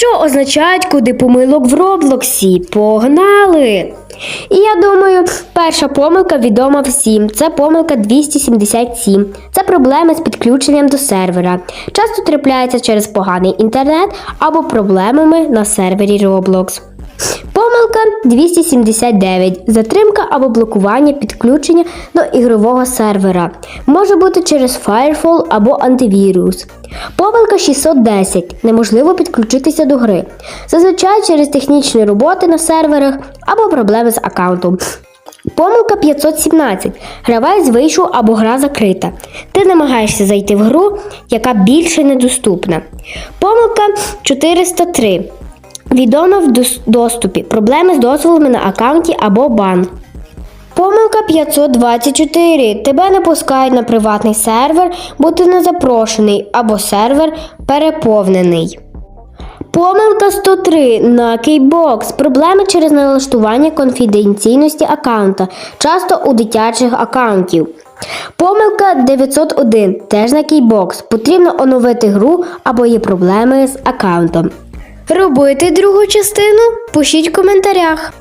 що означають куди помилок в Роблоксі. Погнали! І я думаю, перша помилка відома всім. Це помилка 277. Це проблеми з підключенням до сервера. Часто трапляється через поганий інтернет або проблемами на сервері Roblox. Помилка 279. Затримка або блокування підключення до ігрового сервера. Може бути через Firewall або антивірус. Помилка 610. Неможливо підключитися до гри. Зазвичай через технічні роботи на серверах або проблеми з аккаунтом. Помилка 517. Гравець вийшов або гра закрита. Ти намагаєшся зайти в гру, яка більше недоступна. Помилка 403. Відомо в доступі. Проблеми з дозволами на аккаунті або бан. Помилка 524. Тебе не пускають на приватний сервер, бо ти не запрошений, або сервер переповнений. Помилка 103 на кейбокс. Проблеми через налаштування конфіденційності аккаунта, часто у дитячих аккаунтів. Помилка 901 теж на кейбокс. Потрібно оновити гру або є проблеми з аккаунтом. Робити другу частину? Пишіть в коментарях.